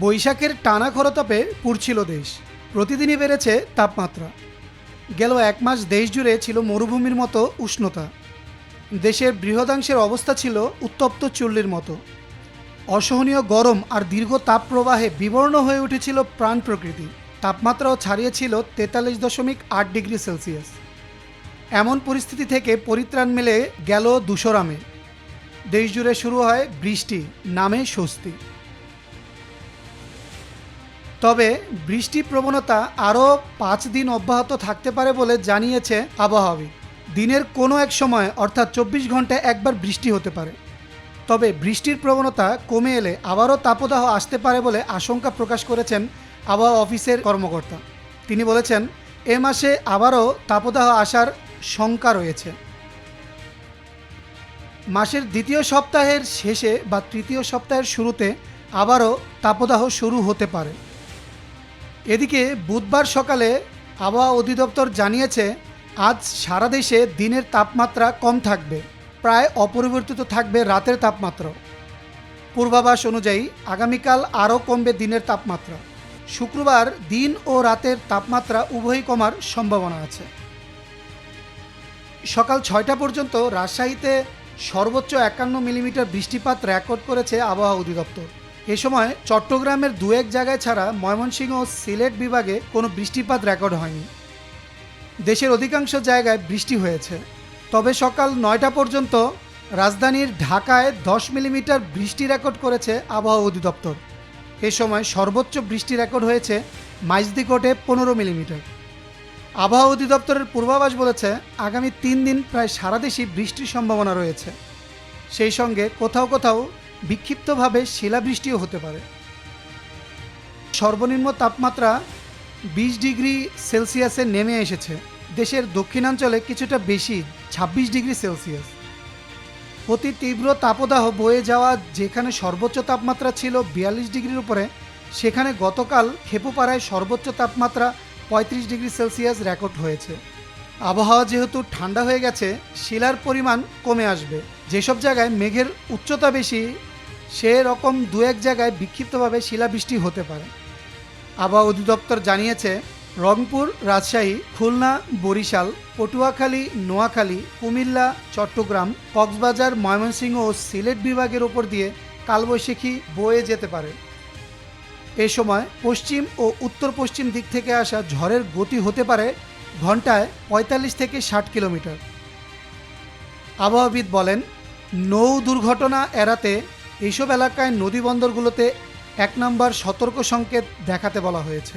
বৈশাখের টানা খরতাপে পুড়ছিল দেশ। প্রতিদিনই বেড়েছে তাপমাত্রা। গেল এক মাস দেশ জুড়ে ছিল মরুভূমির মতো উষ্ণতা। দেশের বৃহদাংশের অবস্থা ছিল উত্তপ্ত চুল্লির মতো। অসহনীয় গরম আর দীর্ঘ তাপ প্রবাহে বিবর্ণ হয়ে উঠেছিল প্রাণ প্রকৃতি। তাপমাত্রাও ছাড়িয়েছিল তেতাল্লিশ দশমিক আট ডিগ্রি সেলসিয়াস। এমন পরিস্থিতি থেকে পরিত্রাণ মেলে গেল দুশোরামে। দেশ জুড়ে শুরু হয় বৃষ্টি, নামে স্বস্তি। তবে বৃষ্টি প্রবণতা আরও পাঁচ দিন অব্যাহত থাকতে পারে বলে জানিয়েছে আবহাওয়াবিদ। দিনের কোনো এক সময়, অর্থাৎ চব্বিশ ঘন্টায় একবার বৃষ্টি হতে পারে। তবে বৃষ্টির প্রবণতা কমে এলে আবারও তাপদাহ আসতে পারে বলে আশঙ্কা প্রকাশ করেছেন আবহাওয়া অফিসের কর্মকর্তা। তিনি বলেছেন, এ মাসে আবারও তাপদাহ আসার শঙ্কা রয়েছে। মাসের দ্বিতীয় সপ্তাহের শেষে বা তৃতীয় সপ্তাহের শুরুতে আবারও তাপদাহ শুরু হতে পারে। এদিকে বুধবার সকালে আবহাওয়া অধিদপ্তর জানিয়েছে, আজ সারা দেশে দিনের তাপমাত্রা কম থাকবে, প্রায় অপরিবর্তিত থাকবে রাতের তাপমাত্রা। পূর্বাভাস অনুযায়ী আগামীকাল আরও কমবে দিনের তাপমাত্রা। শুক্রবার দিন ও রাতের তাপমাত্রা উভয়ই কমার সম্ভাবনা আছে। সকাল ছয়টা পর্যন্ত রাজশাহীতে সর্বোচ্চ একান্ন মিলিমিটার বৃষ্টিপাত রেকর্ড করেছে আবহাওয়া অধিদপ্তর। এ সময় চট্টগ্রামের দু এক জায়গায় ছাড়া ময়মনসিংহ ও সিলেট বিভাগে কোনো বৃষ্টিপাত রেকর্ড হয়নি। দেশের অধিকাংশ জায়গায় বৃষ্টি হয়েছে। তবে সকাল নয়টা পর্যন্ত রাজধানীর ঢাকায় দশ মিলিমিটার বৃষ্টি রেকর্ড করেছে আবহাওয়া অধিদপ্তর। এ সময় সর্বোচ্চ বৃষ্টি রেকর্ড হয়েছে মাইজদিকোটে পনেরো মিলিমিটার। আবহাওয়া অধিদপ্তরের পূর্বাভাস বলেছে, আগামী তিন দিন প্রায় সারা দেশেই বৃষ্টির সম্ভাবনা রয়েছে। সেই সঙ্গে কোথাও কোথাও বিক্ষিপ্তভাবে শিলাবৃষ্টিও হতে পারে। সর্বনিম্ন তাপমাত্রা বিশ ডিগ্রি সেলসিয়াসে নেমে এসেছে। দেশের দক্ষিণাঞ্চলে কিছুটা বেশি, ছাব্বিশ ডিগ্রি সেলসিয়াস। অতি তীব্র তাপদাহ বয়ে যাওয়া যেখানে সর্বোচ্চ তাপমাত্রা ছিল বিয়াল্লিশ ডিগ্রির উপরে, সেখানে গতকাল খেপুপাড়ায় সর্বোচ্চ তাপমাত্রা পঁয়ত্রিশ ডিগ্রি সেলসিয়াস রেকর্ড হয়েছে। আবহাওয়া যেহেতু ঠান্ডা হয়ে গেছে, শিলার পরিমাণ কমে আসবে। যেসব জায়গায় মেঘের উচ্চতা বেশি সে রকম দু এক জায়গায় বিক্ষিপ্তভাবে শিলাবৃষ্টি হতে পারে। আবহাওয়া অধিদপ্তর জানিয়েছে, রংপুর, রাজশাহী, খুলনা, বরিশাল, পটুয়াখালী, নোয়াখালী, কুমিল্লা, চট্টগ্রাম, কক্সবাজার, ময়মনসিংহ ও সিলেট বিভাগের ওপর দিয়ে কালবৈশাখী বয়ে যেতে পারে। এ সময় পশ্চিম ও উত্তর পশ্চিম দিক থেকে আসা ঝড়ের গতি হতে পারে ঘন্টায় পঁয়তাল্লিশ থেকে ষাট কিলোমিটার। আবহাওয়াবিদ বলেন, নৌ দুর্ঘটনা এড়াতে এইসব এলাকায় নদী বন্দরগুলোতে এক নম্বর সতর্ক সংকেত দেখাতে বলা হয়েছে।